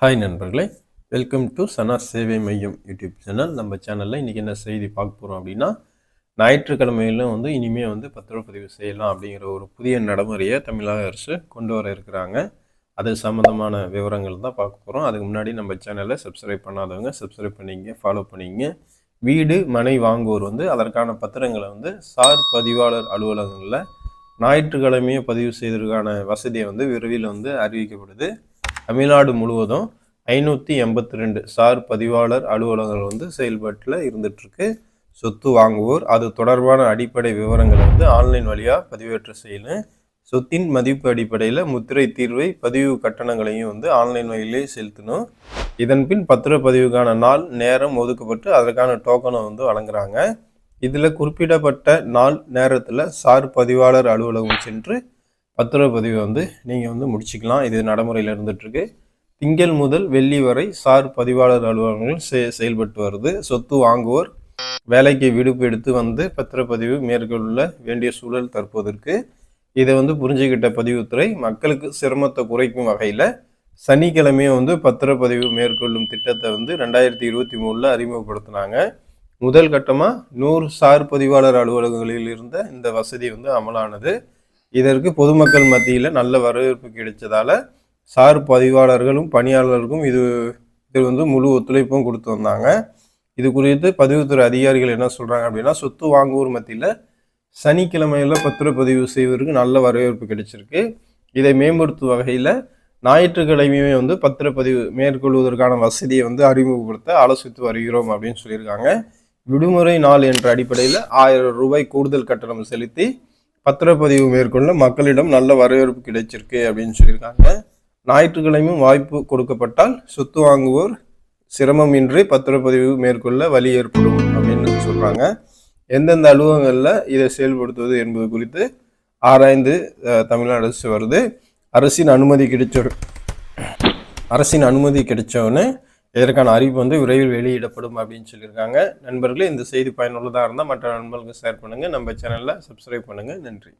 Hi நண்பர்களே. Welcome to சனா சேவை மையம் யூடியூப் சேனல் நம்ம சேனலில் இன்றைக்கி என்ன செய்தி பார்க்க போகிறோம் அப்படின்னா ஞாயிற்றுக்கிழமையிலும் வந்து இனிமேல் வந்து பத்திரப்பதிவு செய்யலாம் அப்படிங்கிற ஒரு புதிய நடைமுறையை தமிழக அரசு கொண்டு வர இருக்கிறாங்க. அது சம்மந்தமான விவரங்கள் தான் பார்க்க போகிறோம் அதுக்கு முன்னாடி நம்ம சேனலை சப்ஸ்கிரைப் பண்ணாதவங்க சப்ஸ்கிரைப் பண்ணிங்க ஃபாலோ பண்ணிங்க வீடு மனை வாங்குவோர் வந்து அதற்கான பத்திரங்களை வந்து சார் பதிவாளர் அலுவலகங்களில் ஞாயிற்றுக்கிழமையை பதிவு செய்வதற்கான வசதியை வந்து விரைவில் வந்து அறிவிக்கப்படுது. தமிழ்நாடு முழுவதும் ஐநூற்றி எண்பத்தி ரெண்டு சார் பதிவாளர் அலுவலகங்கள் வந்து செயல்பாட்டில் இருந்துகிட்ருக்கு சொத்து வாங்குவோர் அது தொடர்பான அடிப்படை விவரங்களை வந்து ஆன்லைன் வழியாக பதிவேற்ற செய்யணும் சொத்தின் மதிப்பு அடிப்படையில் முத்திரை தீர்வை பதிவு கட்டணங்களையும் வந்து ஆன்லைன் வழியிலே செலுத்தணும் இதன்பின் பத்திரப்பதிவுக்கான நாள் நேரம் ஒதுக்கப்பட்டு அதற்கான டோக்கனை வந்து வழங்குறாங்க. இதில் குறிப்பிடப்பட்ட நாள் நேரத்தில் சார் பதிவாளர் அலுவலகம் சென்று பத்திரப்பதிவை வந்து நீங்கள் வந்து முடிச்சுக்கலாம். இது நடைமுறையில் இருந்துகிட்ருக்கு திங்கள் முதல் வெள்ளி வரை சார் பதிவாளர் அலுவலகங்கள் செ செயல்பட்டு வருது. சொத்து வாங்குவோர் வேலைக்கு விடுப்பு எடுத்து வந்து பத்திரப்பதிவு மேற்கொள்ள வேண்டிய சூழல் தற்போதற்கு இதை வந்து புரிஞ்சுக்கிட்ட பதிவுத்துறை மக்களுக்கு சிரமத்தை குறைக்கும் வகையில் சனிக்கிழமையை வந்து பத்திரப்பதிவு மேற்கொள்ளும் திட்டத்தை வந்து ரெண்டாயிரத்தி இருபத்தி மூணில் அறிமுகப்படுத்தினாங்க. முதல் கட்டமாக நூறு சார் பதிவாளர் அலுவலகங்களில் இருந்த இந்த வசதி வந்து அமலானது. இதற்கு பொதுமக்கள் மத்தியில் நல்ல வரவேற்பு கிடைச்சதால சார் பதிவாளர்களும் பணியாளர்களுக்கும் இது இது வந்து முழு ஒத்துழைப்பும் கொடுத்து வந்தாங்க. இது குறித்து பதிவுத்துறை அதிகாரிகள் என்ன சொல்கிறாங்க அப்படின்னா சொத்து வாங்குவோர் மத்தியில் சனிக்கிழமையில் பத்திரப்பதிவு செய்வதற்கு நல்ல வரவேற்பு கிடைச்சிருக்கு. இதை மேம்படுத்தும் வகையில் ஞாயிற்றுக்கிழமையுமே வந்து பத்திரப்பதிவு மேற்கொள்வதற்கான வசதியை வந்து அறிமுகப்படுத்த ஆலோசித்து வருகிறோம் அப்படின்னு சொல்லியிருக்காங்க. விடுமுறை நாள் என்ற அடிப்படையில் ஆயிரம் ரூபாய் கூடுதல் கட்டணம் செலுத்தி பத்திரப்பதிவு மேற்கொள்ள மக்களிடம் நல்ல வரவேற்பு கிடைச்சிருக்கு அப்படின்னு சொல்லியிருக்காங்க. ஞாயிற்றுக்கிழமையும் வாய்ப்பு கொடுக்கப்பட்டால் சொத்து வாங்குவோர் சிரமமின்றி பத்திரப்பதிவு மேற்கொள்ள வழி ஏற்படும் அப்படின்னு சொல்கிறாங்க எந்தெந்த அலுவலகங்களில் இதை செயல்படுத்துவது என்பது குறித்து ஆராய்ந்து தமிழ்நாடு அரசு வருது. அரசின் அனுமதி கிடைச்ச அரசின் அனுமதி கிடைச்சவொன்னே இதற்கான அறிவிப்பு வந்து விரைவில் வெளியிடப்படும் அப்படின்னு சொல்லியிருக்காங்க. நண்பர்களே இந்த செய்தி பயனுள்ளதாக இருந்தால் மற்ற நண்பர்களுக்கு ஷேர் பண்ணுங்கள் நம்ம சேனலில் சப்ஸ்கிரைப் பண்ணுங்கள் நன்றி.